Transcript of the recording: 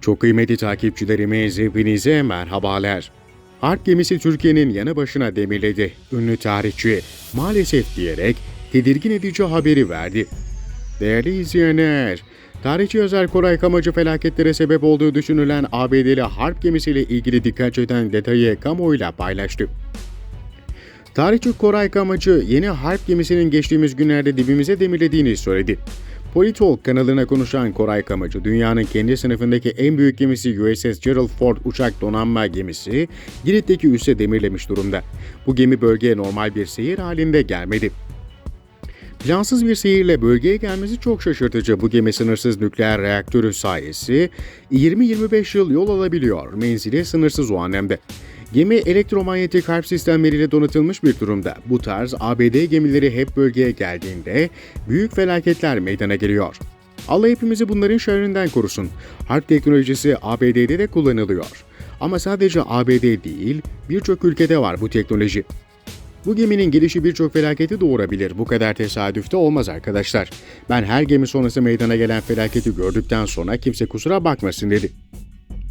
Çok kıymetli takipçilerimiz hepinize merhabalar. Harp gemisi Türkiye'nin yanı başına demirledi. Ünlü tarihçi maalesef diyerek tedirgin edici haberi verdi. Değerli izleyenler, tarihçi yazar Koray Kamacı felaketlere sebep olduğu düşünülen ABD'li harp gemisiyle ilgili dikkat çeken detayı kamuoyuyla paylaştı. Tarihçi Koray Kamacı yeni harp gemisinin geçtiğimiz günlerde dibimize demirlediğini söyledi. Politalk kanalına konuşan Koray Kamacı, dünyanın kendi sınıfındaki en büyük gemisi USS Gerald Ford uçak donanma gemisi Girit'teki üsse demirlemiş durumda. Bu gemi bölgeye normal bir seyir halinde gelmedi. Plansız bir seyirle bölgeye gelmesi çok şaşırtıcı. Bu gemi sınırsız nükleer reaktörü sayesi 20-25 yıl yol alabiliyor. Menzili sınırsız o anlamda. Gemi elektromanyetik harp sistemleriyle donatılmış bir durumda. Bu tarz ABD gemileri hep bölgeye geldiğinde büyük felaketler meydana geliyor. Allah hepimizi bunların şerrinden korusun. Harp teknolojisi ABD'de de kullanılıyor. Ama sadece ABD değil, birçok ülkede var bu teknoloji. Bu geminin gelişi birçok felaketi doğurabilir. Bu kadar tesadüfte olmaz arkadaşlar. Ben her gemi sonrası meydana gelen felaketi gördükten sonra kimse kusura bakmasın dedi.